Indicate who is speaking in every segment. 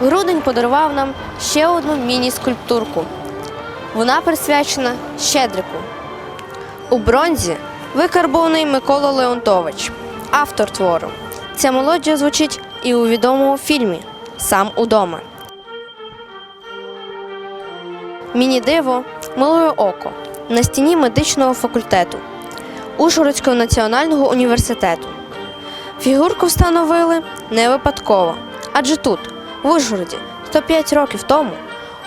Speaker 1: Грудень подарував нам ще одну міні-скульптурку. Вона присвячена Щедрику. У бронзі викарбований Микола Леонтович, автор твору. Ця мелодія звучить і у відомому фільмі Сам удома. Міні-диво милує око на стіні медичного факультету Ужгородського національного університету. Фігурку встановили не випадково, адже тут, в Ужгороді, 105 років тому,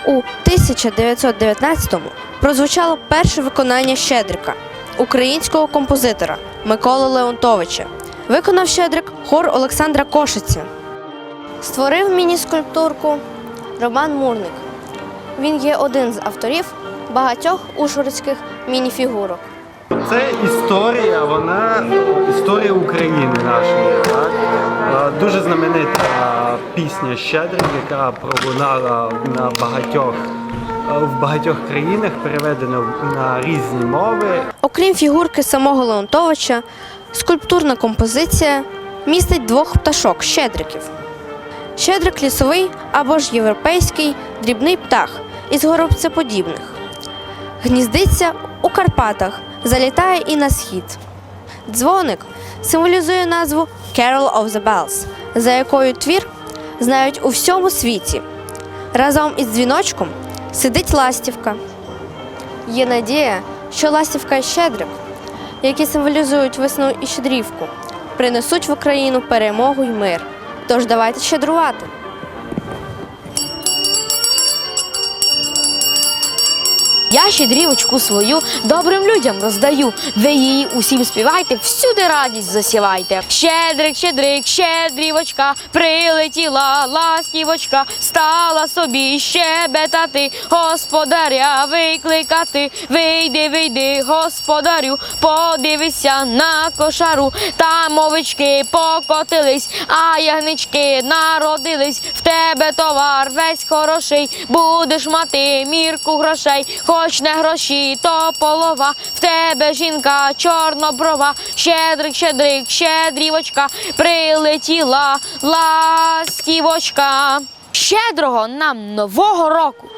Speaker 1: у 1919-му прозвучало перше виконання Щедрика українського композитора Миколи Леонтовича. Виконав Щедрик хор Олександра Кошиця. Створив міні-скульптурку Роман Мурник. Він є один з авторів багатьох ужгородських міні-фігурок.
Speaker 2: Це історія, вона історія України нашої. Дуже знаменита пісня Щедрик, яка пролунала на багатьох в багатьох країнах, переведена на різні мови.
Speaker 1: Окрім фігурки самого Леонтовича, скульптурна композиція містить двох пташок щедриків. Щедрик лісовий або ж європейський дрібний птах із горобцеподібних. Гніздиться у Карпатах, залітає і на схід. Дзвоник символізує назву Carol of the Bells, за якою твір знають у всьому світі. Разом із дзвіночком сидить ластівка. Є надія, що ластівка і щедрик, які символізують весну і щедрівку, принесуть в Україну перемогу й мир. Тож давайте щедрувати.
Speaker 3: Я щедрівочку свою добрим людям роздаю. Ви її усім співайте, всюди радість засівайте. Щедрик, щедрик, щедрівочка, прилетіла ластівочка, стала собі щебетати, господаря викликати. Вийди, вийди, господарю, подивися на кошару. Там овечки покотились, а ягнички народились. В тебе товар весь хороший, будеш мати мірку грошей. Хоч не гроші, то полова. В тебе жінка чорноброва. Щедрик, щедрик, щедрівочка, прилетіла ластівочка. Щедрого нам нового року!